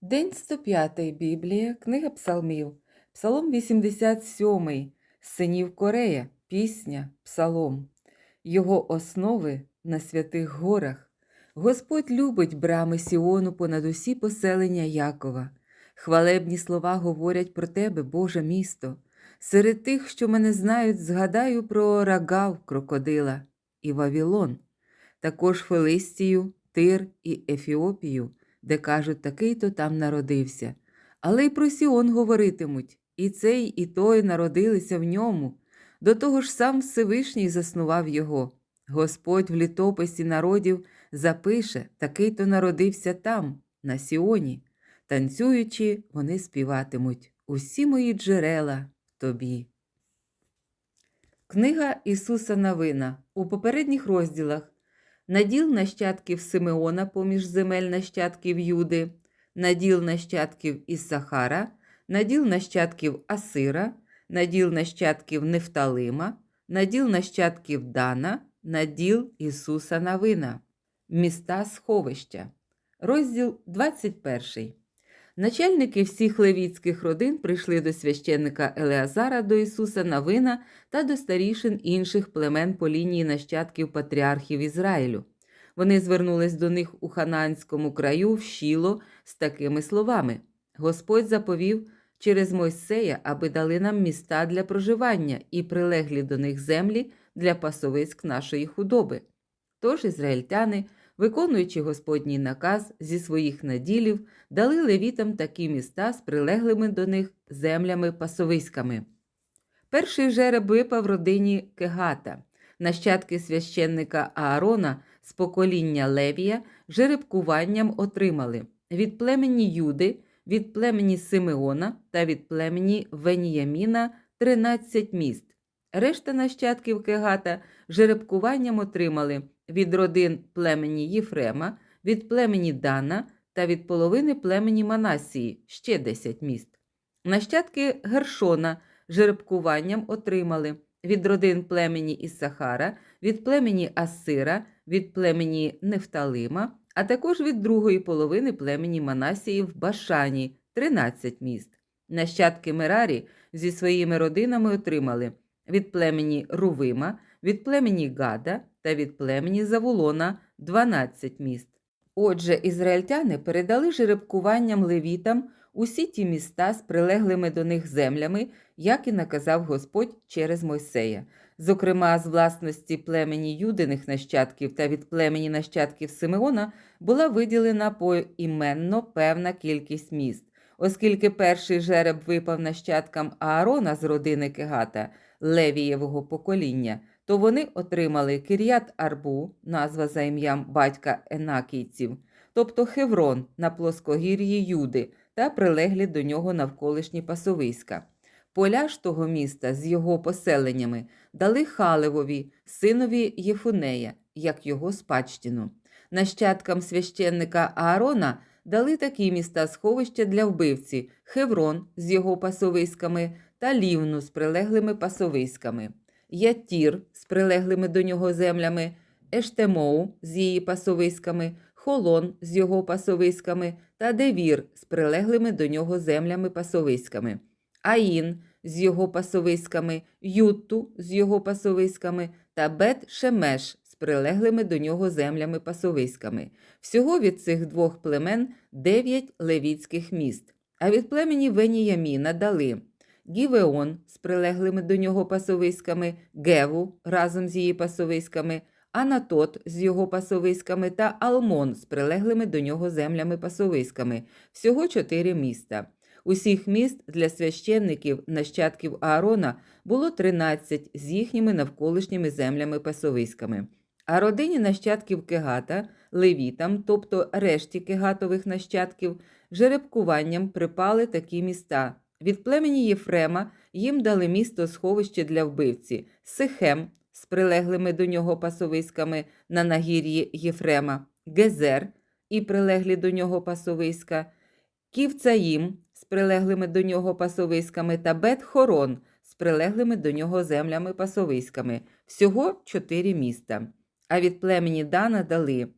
День 105 Біблія, книга Псалмів, Псалом 87, Синів Корея, Пісня, Псалом. Його основи на святих горах. Господь любить брами Сіону понад усі поселення Якова. Хвалебні слова говорять про тебе, Боже місто. Серед тих, що мене знають, згадаю про рагав крокодила і Вавілон, також Филистію, Тир і Ефіопію де кажуть, такий-то там народився. Але й про Сіон говоритимуть, і цей, і той народилися в ньому. До того ж сам Всевишній заснував його. Господь в літописі народів запише, такий-то народився там, на Сіоні. Танцюючи, вони співатимуть Усі мої джерела тобі. Книга Ісуса Навина у попередніх розділах наділ нащадків Симеона поміж земель нащадків Юди, наділ нащадків Іссахара, наділ нащадків Асира, наділ нащадків Нефталима, наділ нащадків Дана, наділ Ісуса Навина, міста сховища. Розділ 21. Начальники всіх левіцьких родин прийшли до священника Елеазара до Ісуса Навина та до старішин інших племен по лінії нащадків патріархів Ізраїлю. Вони звернулись до них у хананському краю в Шіло з такими словами: Господь заповів через Мойсея, аби дали нам міста для проживання і прилеглі до них землі для пасовиськ нашої худоби. Тож ізраїльтяни виконуючи Господній наказ зі своїх наділів, дали левітам такі міста з прилеглими до них землями пасовиськами. Перший жереб випав родині Кегата, нащадки священника Аарона з покоління Левія жеребкуванням отримали від племені Юди, від племені Симеона та від племені Веніяміна 13 міст. Решта нащадків Кегата жеребкуванням отримали від родин племені Єфрема, від племені Дана та від половини племені Манасії ще 10 міст. Нащадки Гершона жеребкуванням отримали від родин племені Іссахара, від племені Асира, від племені Нефталима, а також від другої половини племені Манасії в Башані 13 міст. Нащадки Мерарі зі своїми родинами отримали від племені Рувима, від племені Гада та від племені Завулона 12 міст. Отже, ізраїльтяни передали жеребкуванням левітам усі ті міста з прилеглими до них землями, як і наказав Господь через Мойсея. Зокрема, з власності племені юдиних нащадків та від племені нащадків Симеона була виділена поіменно певна кількість міст. Оскільки перший жереб випав нащадкам Аарона з родини Кегата, Левієвого покоління, то вони отримали Кір'ят Арбу, назва за ім'ям батька Енакійців, тобто Хеврон на плоскогір'ї Юди та прилеглі до нього навколишні пасовиська. Поля ж того міста з його поселеннями дали Халевові, синові Єфунея, як його спадщину. Нащадкам священника Аарона дали такі міста сховища для вбивці Хеврон з його пасовиськами та Лівну з прилеглими пасовиськами. Ятір з прилеглими до нього землями, Ештемоу з її пасовиськами, Холон з його пасовиськами та Девір з прилеглими до нього землями пасовиськами, Аїн з його пасовиськами, Ютту з його пасовиськами та Бет Шемеш з прилеглими до нього землями пасовиськами. Всього від цих двох племен дев'ять левіцьких міст, а від племені Веніяміна дали Гівеон з прилеглими до нього пасовиськами, Геву разом з її пасовиськами, Анатот з його пасовиськами та Алмон з прилеглими до нього землями пасовиськами. Всього чотири міста. Усіх міст для священників, нащадків Аарона було 13 з їхніми навколишніми землями пасовиськами. А родині нащадків Кегата, левітам, тобто решті кегатових нащадків, жеребкуванням припали такі міста. Від племені Єфрема їм дали місто сховище для вбивці Сихем з прилеглими до нього пасовиськами на нагір'ї Єфрема, Гезер і прилеглі до нього пасовиська, Ківцаїм з прилеглими до нього пасовиськами та Бет-Хорон з прилеглими до нього землями пасовиськами. Всього чотири міста. А від племені Дана дали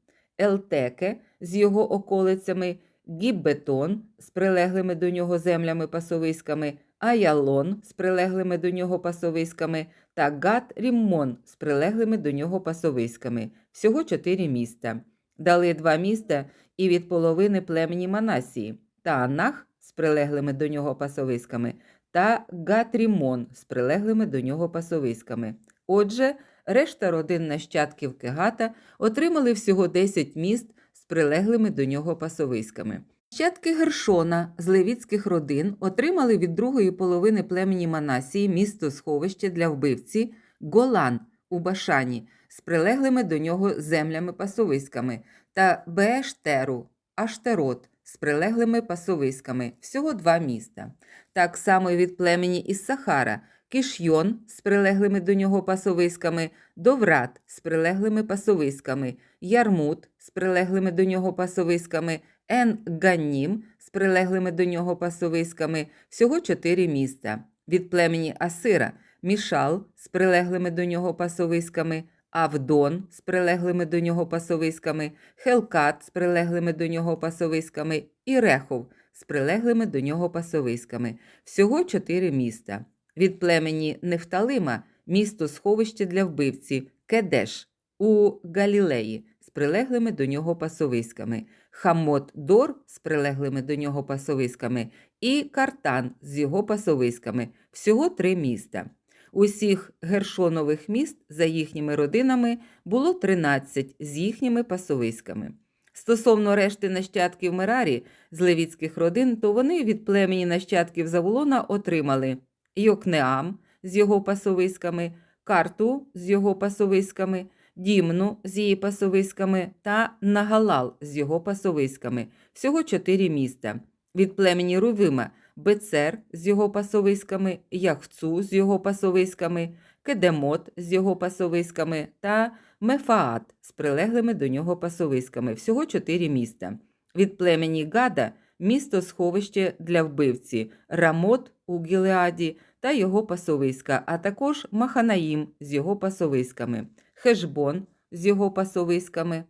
Елтеке з його околицями, Гіббетон з прилеглими до нього землями пасовиськами, Аялон з прилеглими до нього пасовиськами та Гат Ріммон з прилеглими до нього пасовиськами. Всього чотири міста. Дали два міста і від половини племені Манасії та Анах з прилеглими до нього пасовиськами та Гат-Рімон з прилеглими до нього пасовиськами. Отже, решта родин нащадків Кегата отримали всього 10 міст прилеглими до нього пасовиськами. Нащадки Гершона з левіцьких родин отримали від другої половини племені Манасії місто сховище для вбивці Голан у Башані з прилеглими до нього землями пасовиськами та Беештеру, Аштерот з прилеглими пасовиськами, всього два міста. Так само і від племені Іссахара, Кишйон з прилеглими до нього пасовиськами, Доврат з прилеглими пасовиськами, Ярмут з прилеглими до нього пасовиськами, Ен-Ганнім з прилеглими до нього пасовиськами, всього чотири міста. Від племені Асира, Мішал з прилеглими до нього пасовиськами, Авдон з прилеглими до нього пасовиськами, Хелкат з прилеглими до нього пасовиськами і Рехов з прилеглими до нього пасовиськами. Всього чотири міста. Від племені Нефталима місто сховище для вбивці Кедеш у Галілеї з прилеглими до нього пасовиськами, Хамот Дор з прилеглими до нього пасовиськами і Картан з його пасовиськами. Всього три міста. Усіх гершонових міст за їхніми родинами було 13 з їхніми пасовиськами. Стосовно решти нащадків Мерарі з левіцьких родин, то вони від племені нащадків Заволона отримали Йокнеам з його пасовиськами, Карту з його пасовиськами, Дімну з її пасовиськами та Нагалал з його пасовиськами. Всього чотири міста. Від племені Рувима Бецер з його пасовиськами, Яхцу з його пасовиськами, Кедемот з його пасовиськами та Мефаат з прилеглими до нього пасовиськами. Всього чотири міста. Від племені Гада місто сховище для вбивці, Рамот у Гілеаді та його пасовиська, а також Маханаїм з його пасовиськами, Хешбон з його пасовиськами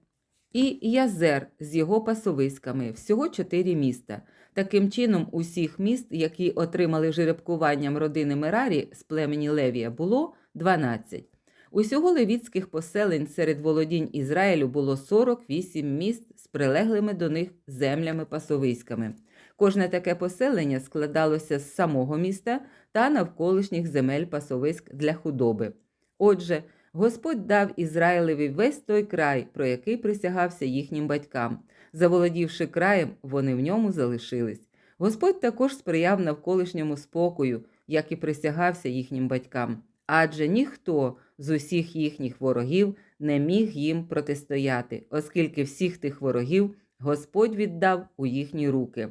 і Язер з його пасовиськами. Всього чотири міста. Таким чином, усіх міст, які отримали жеребкуванням родини Мерарі з племені Левія, було 12. Усього левіцьких поселень серед володінь Ізраїлю було 48 міст з прилеглими до них землями пасовиськами. Кожне таке поселення складалося з самого міста та навколишніх земель пасовиськ для худоби. Отже, Господь дав Ізраїлеві весь той край, про який присягався їхнім батькам. Заволодівши краєм, вони в ньому залишились. Господь також сприяв навколишньому спокою, як і присягався їхнім батькам, адже ніхто з усіх їхніх ворогів не міг їм протистояти, оскільки всіх тих ворогів Господь віддав у їхні руки.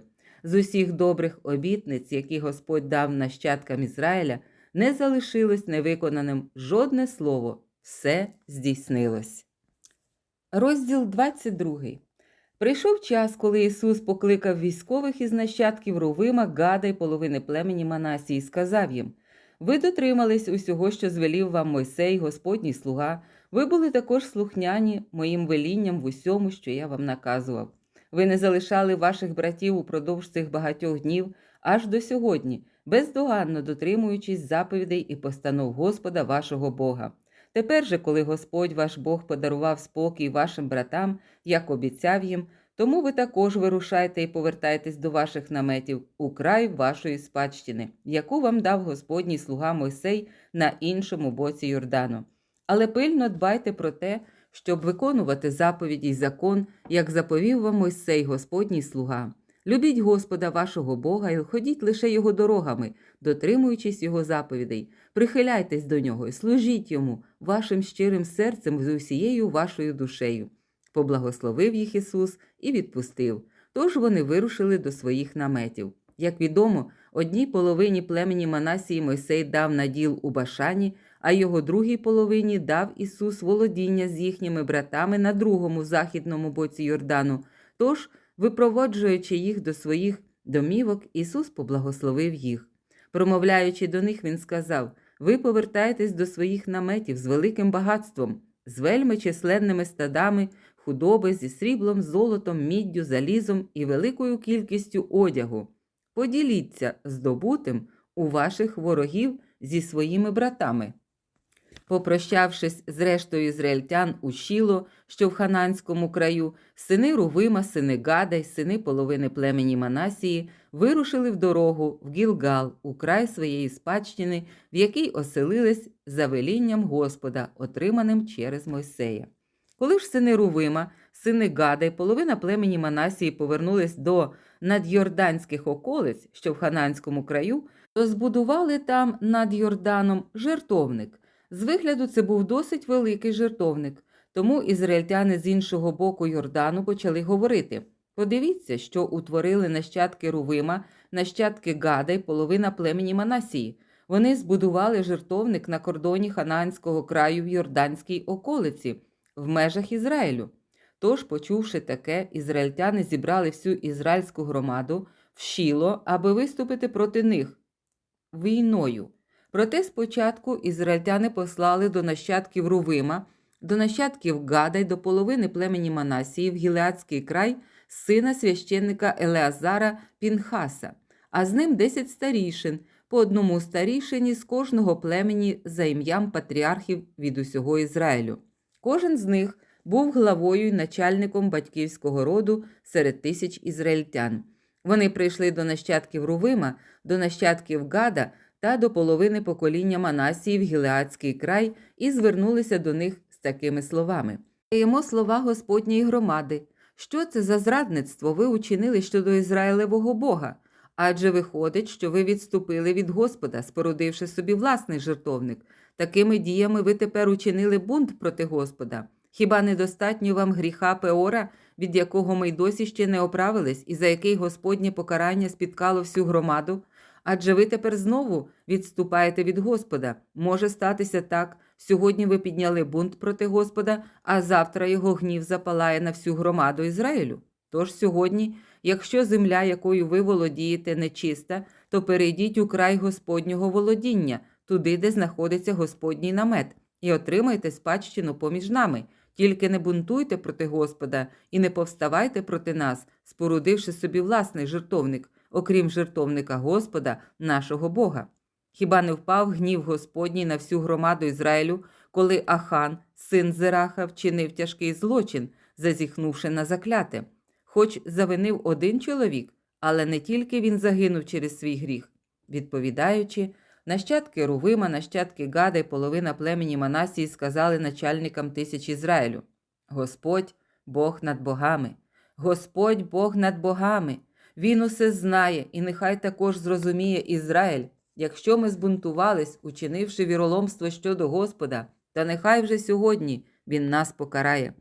З усіх добрих обітниць, які Господь дав нащадкам Ізраїля, не залишилось невиконаним жодне слово, все здійснилось. Розділ 22 Прийшов час, коли Ісус покликав військових із нащадків Рувима, Гада й половини племені Манасії, і сказав їм: Ви дотримались усього, що звелів вам Мойсей, Господній слуга. Ви були також слухняні моїм велінням в усьому, що я вам наказував. Ви не залишали ваших братів упродовж цих багатьох днів аж до сьогодні, бездоганно дотримуючись заповідей і постанов Господа вашого Бога. Тепер же, коли Господь ваш Бог подарував спокій вашим братам, як обіцяв їм, тому ви також вирушайте і повертайтесь до ваших наметів у край вашої спадщини, яку вам дав Господній слуга Мойсей на іншому боці Йордану. Але пильно дбайте про те, щоб виконувати заповіді й закон, як заповів вам Мойсей, Господній слуга. Любіть Господа вашого Бога і ходіть лише його дорогами, дотримуючись його заповідей, прихиляйтесь до нього і служіть йому вашим щирим серцем з усією вашою душею. Поблагословив їх Ісус і відпустив. Тож вони вирушили до своїх наметів. Як відомо, одній половині племені Манасії Мойсей дав наділ у Башані, а його другій половині дав Ісус володіння з їхніми братами на другому західному боці Йордану. Тож, випроводжуючи їх до своїх домівок, Ісус поблагословив їх. Промовляючи до них, Він сказав: Ви повертаєтесь до своїх наметів з великим багатством, з вельми численними стадами, худоби зі сріблом, золотом, міддю, залізом і великою кількістю одягу. Поділіться здобутим у ваших ворогів зі своїми братами. Попрощавшись з рештою ізраїльтян у Шіло, що в Хананському краю, сини Рувима, сини Гада й сини половини племені Манасії вирушили в дорогу в Гілгал, у край своєї спадщини, в якій оселились за велінням Господа, отриманим через Мойсея. Коли ж сини Рувима, сини Гада й половина племені Манасії повернулись до надйорданських околиць, що в Хананському краю, то збудували там над Йорданом жертовник. З вигляду це був досить великий жертовник, тому ізраїльтяни з іншого боку Йордану почали говорити: подивіться, що утворили нащадки Рувима, нащадки Гада й половина племені Манасії. Вони збудували жертовник на кордоні Хананського краю в Йорданській околиці, в межах Ізраїлю. Тож, почувши таке, ізраїльтяни зібрали всю ізраїльську громаду в Шіло, аби виступити проти них війною. Проте спочатку ізраїльтяни послали до нащадків Рувима, до нащадків Гада й до половини племені Манасії в Гілеадський край сина священника Елеазара Пінхаса, а з ним десять старішин, по одному старішині з кожного племені за ім'ям патріархів від усього Ізраїлю. Кожен з них був главою й начальником батьківського роду серед тисяч ізраїльтян. Вони прийшли до нащадків Рувима, до нащадків Гада та до половини покоління Манасії в Гілеадський край і звернулися до них з такими словами: Даємо слова Господньої громади. Що це за зрадництво ви учинили щодо Ізраїлевого Бога? Адже виходить, що ви відступили від Господа, спорудивши собі власний жертовник. Такими діями ви тепер учинили бунт проти Господа. Хіба недостатньо вам гріха Пеора, від якого ми й досі ще не оправились, і за який Господнє покарання спіткало всю громаду? Адже ви тепер знову відступаєте від Господа. Може статися так. Сьогодні ви підняли бунт проти Господа, а завтра його гнів запалає на всю громаду Ізраїлю. Тож сьогодні, якщо земля, якою ви володієте, нечиста, то перейдіть у край Господнього володіння, туди, де знаходиться Господній намет, і отримайте спадщину поміж нами. Тільки не бунтуйте проти Господа і не повставайте проти нас, спорудивши собі власний жертовник, окрім жертовника Господа, нашого Бога. Хіба не впав гнів Господній на всю громаду Ізраїлю, коли Ахан, син Зераха, вчинив тяжкий злочин, зазіхнувши на закляте? Хоч завинив один чоловік, але не тільки він загинув через свій гріх. Відповідаючи, нащадки Рувима, нащадки Гада й половина племені Манасії сказали начальникам тисяч Ізраїлю: Господь Бог над богами, Господь Бог над богами. Він усе знає, і нехай також зрозуміє Ізраїль, якщо ми збунтувались, учинивши віроломство щодо Господа, та нехай вже сьогодні Він нас покарає.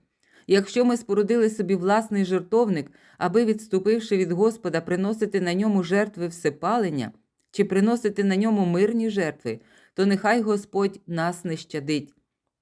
Якщо ми спорудили собі власний жертовник, аби, відступивши від Господа, приносити на ньому жертви всепалення, чи приносити на ньому мирні жертви, то нехай Господь нас не щадить.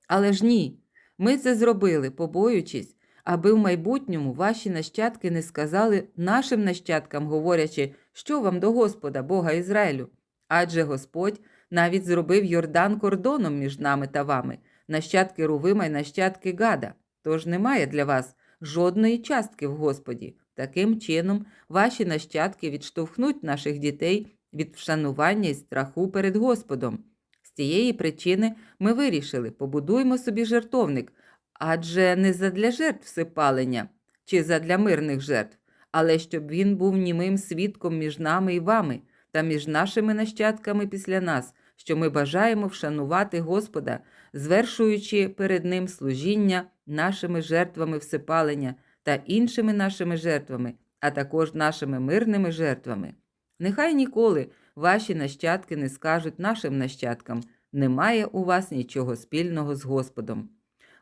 Але ж ні, ми це зробили, побоюючись, аби в майбутньому ваші нащадки не сказали нашим нащадкам, говорячи, що вам до Господа, Бога Ізраїлю. Адже Господь навіть зробив Йордан кордоном між нами та вами, нащадки Рувима й нащадки Гада. Тож немає для вас жодної частки в Господі. Таким чином, ваші нащадки відштовхнуть наших дітей від вшанування і страху перед Господом. З цієї причини ми вирішили, побудуємо собі жертовник, адже не задля жертв всепалення чи задля мирних жертв, але щоб він був німим свідком між нами і вами та між нашими нащадками після нас, що ми бажаємо вшанувати Господа, звершуючи перед Ним служіння нашими жертвами всепалення та іншими нашими жертвами, а також нашими мирними жертвами. Нехай ніколи ваші нащадки не скажуть нашим нащадкам немає у вас нічого спільного з Господом.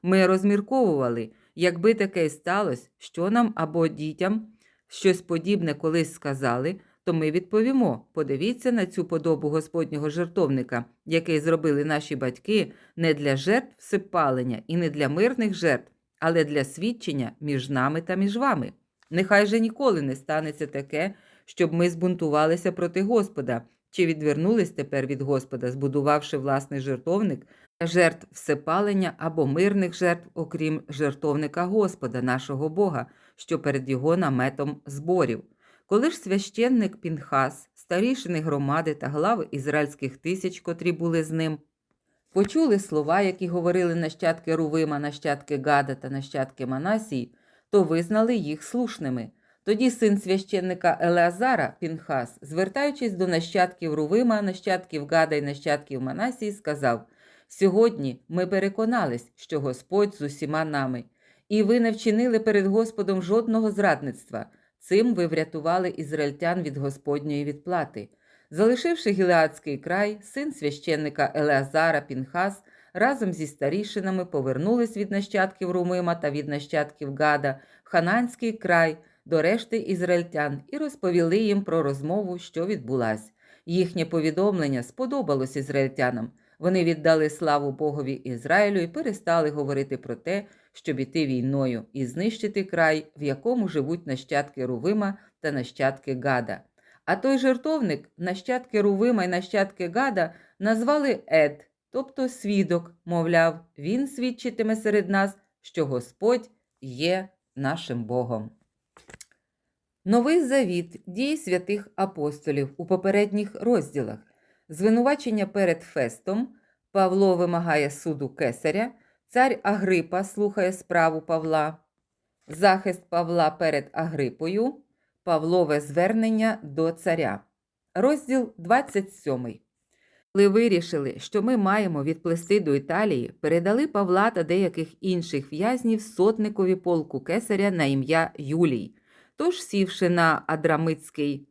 Ми розмірковували, якби таке сталося, що нам або дітям щось подібне колись сказали, то ми відповімо: подивіться на цю подобу Господнього жертовника, який зробили наші батьки не для жертв всепалення і не для мирних жертв, але для свідчення між нами та між вами. Нехай же ніколи не станеться таке, щоб ми збунтувалися проти Господа, чи відвернулись тепер від Господа, збудувавши власний жертовник жертв всепалення або мирних жертв, окрім жертовника Господа, нашого Бога, що перед його наметом зборів. Коли ж священник Пінхас, старішини громади та глави ізраїльських тисяч, котрі були з ним, почули слова, які говорили нащадки Рувима, нащадки Гада та нащадки Манасії, то визнали їх слушними. Тоді син священника Елеазара Пінхас, звертаючись до нащадків Рувима, нащадків Гада і нащадків Манасії, сказав: Сьогодні ми переконались, що Господь з усіма нами, і ви не вчинили перед Господом жодного зрадництва. Цим ви врятували ізраїльтян від Господньої відплати. Залишивши Гілеадський край, син священника Елеазара Пінхас разом зі старішинами повернулись від нащадків Румима та від нащадків Гада в Хананський край до решти ізраїльтян і розповіли їм про розмову, що відбулась. Їхнє повідомлення сподобалось ізраїльтянам. Вони віддали славу Богові Ізраїлю і перестали говорити про те, щоб іти війною і знищити край, в якому живуть нащадки Рувима та нащадки Гада. А той жертовник, нащадки Рувима і нащадки Гада, назвали Ед, тобто свідок, мовляв, він свідчитиме серед нас, що Господь є нашим Богом. Новий завіт дій святих апостолів у попередніх розділах. Звинувачення перед Фестом Павло вимагає суду кесаря, цар Агрипа слухає справу Павла, захист Павла перед Агрипою, Павлове звернення до царя. Розділ 27. Коли вирішили, що ми маємо відплисти до Італії, передали Павла та деяких інших в'язнів сотникові полку кесаря на ім'я Юлій. Тож, сівши на Адрамитський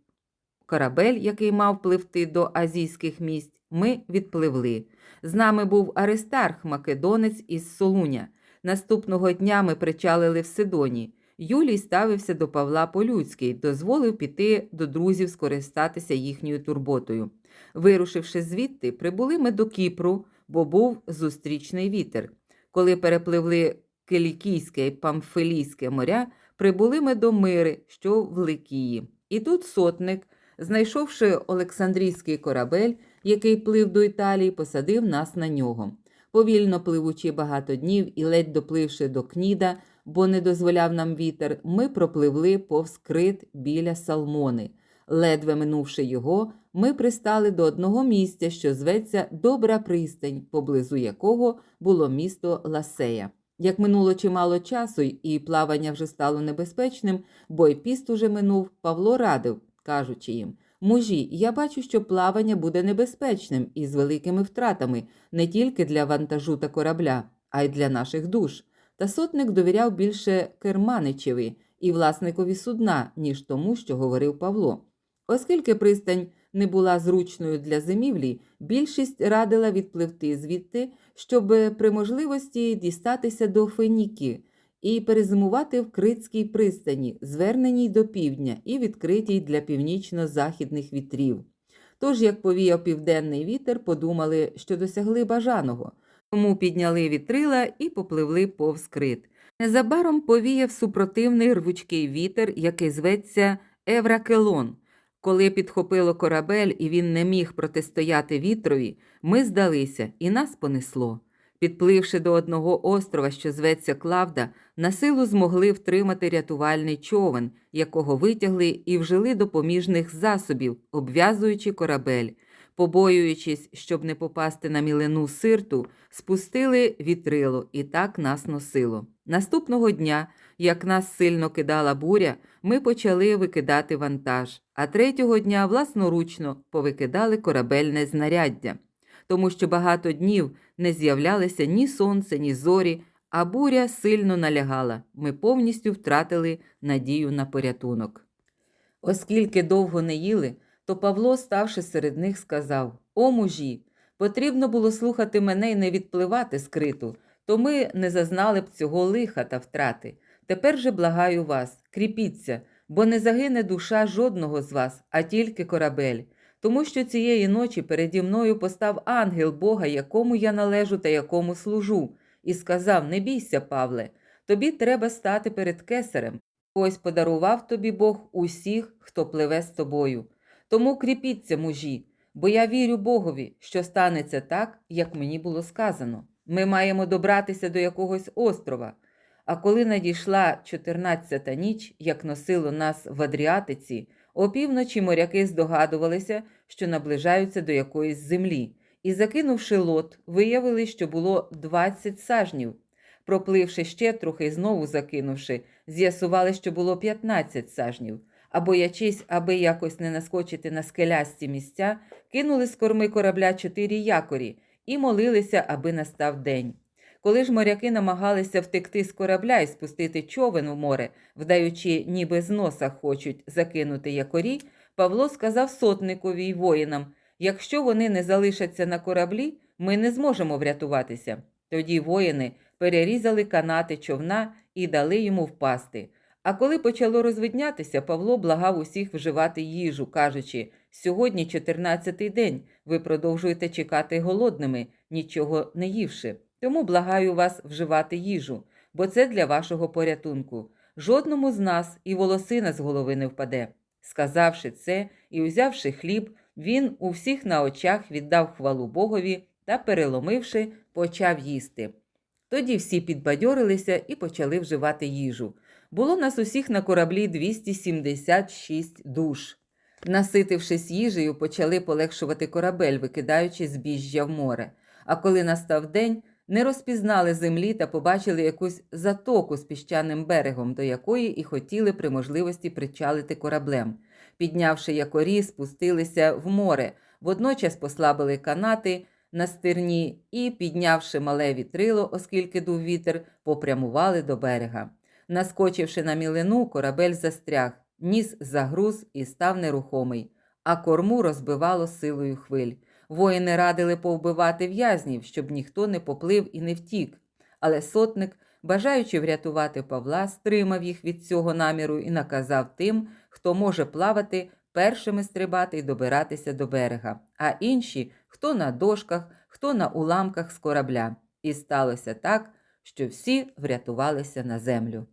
корабель, який мав пливти до азійських місць, ми відпливли. З нами був Аристарх Македонець із Солуня. Наступного дня ми причалили в Сидоні. Юлій ставився до Павла по-людськи, дозволив піти до друзів скористатися їхньою турботою. Вирушивши звідти, прибули ми до Кіпру, бо був зустрічний вітер. Коли перепливли Килікійське і Памфилійське моря, прибули ми до Мири, що в Ликії. І тут сотник, знайшовши Олександрійський корабель, який плив до Італії, посадив нас на нього. Повільно пливучи багато днів і ледь допливши до Кніда, бо не дозволяв нам вітер, ми пропливли повз крит біля Салмони. Ледве минувши його, ми пристали до одного місця, що зветься Добра пристань, поблизу якого було місто Ласея. Як минуло чимало часу, і плавання вже стало небезпечним, бо й піст уже минув, Павло радив, кажучи їм Мужі, я бачу, що плавання буде небезпечним і з великими втратами не тільки для вантажу та корабля, а й для наших душ. Та сотник довіряв більше Керманичеві і власникові судна, ніж тому, що говорив Павло. Оскільки пристань не була зручною для зимівлі, більшість радила відпливти звідти, щоб при можливості дістатися до Феніки і перезимувати в Критській пристані, зверненій до півдня і відкритій для північно-західних вітрів. Тож, як повіяв південний вітер, подумали, що досягли бажаного, тому підняли вітрила і попливли повз крит. Незабаром повіяв супротивний рвучкий вітер, який зветься Евракелон. Коли підхопило корабель і він не міг протистояти вітрові, ми здалися і нас понесло. Підпливши до одного острова, що зветься Клавда, на силу змогли втримати рятувальний човен, якого витягли і вжили допоміжних засобів, обв'язуючи корабель. Побоюючись, щоб не попасти на мілину сирту, спустили вітрило і так нас носило. Наступного дня, як нас сильно кидала буря, ми почали викидати вантаж, а третього дня власноручно повикидали корабельне знаряддя, тому що багато днів не з'являлися ні сонце, ні зорі, а буря сильно налягала. Ми повністю втратили надію на порятунок. Оскільки довго не їли, то Павло, ставши серед них, сказав: О мужі, потрібно було слухати мене і не відпливати скриту, то ми не зазнали б цього лиха та втрати. Тепер же благаю вас, кріпіться, бо не загине душа жодного з вас, а тільки корабель. Тому що цієї ночі переді мною постав ангел Бога, якому я належу та якому служу, і сказав: Не бійся, Павле, тобі треба стати перед кесарем. Ось подарував тобі Бог усіх, хто пливе з тобою. Тому кріпіться, мужі, бо я вірю Богові, що станеться так, як мені було сказано. Ми маємо добратися до якогось острова. А коли надійшла 14-та ніч, як носило нас в Адріатиці, опівночі моряки здогадувалися, що наближаються до якоїсь землі, і, закинувши лот, виявили, що було 20 сажнів. Пропливши ще трохи і знову закинувши, з'ясували, що було 15 сажнів. А боячись, аби якось не наскочити на скелясті місця, кинули з корми корабля чотири якорі і молилися, аби настав день. Коли ж моряки намагалися втекти з корабля і спустити човен у море, вдаючи, ніби з носа хочуть закинути якорі, Павло сказав сотникові й воїнам: якщо вони не залишаться на кораблі, ми не зможемо врятуватися. Тоді воїни перерізали канати човна і дали йому впасти. А коли почало розвиднятися, Павло благав усіх вживати їжу, кажучи: сьогодні 14-й день, ви продовжуєте чекати голодними, нічого не ївши. Тому благаю вас вживати їжу, бо це для вашого порятунку. Жодному з нас і волосина з голови не впаде. Сказавши це і узявши хліб, він у всіх на очах віддав хвалу Богові та, переломивши, почав їсти. Тоді всі підбадьорилися і почали вживати їжу. Було нас усіх на кораблі 276 душ. Наситившись їжею, почали полегшувати корабель, викидаючи збіжжя в море. А коли настав день, не розпізнали землі та побачили якусь затоку з піщаним берегом, до якої і хотіли при можливості причалити кораблем. Піднявши якорі, спустилися в море, водночас послабили канати на стерні і, піднявши мале вітрило, оскільки дув вітер, попрямували до берега. Наскочивши на мілину, корабель застряг, ніс загруз і став нерухомий, а корму розбивало силою хвиль. Воїни радили повбивати в'язнів, щоб ніхто не поплив і не втік. Але сотник, бажаючи врятувати Павла, стримав їх від цього наміру і наказав тим, хто може плавати, першими стрибати і добиратися до берега, а інші хто на дошках, хто на уламках з корабля. І сталося так, що всі врятувалися на землю.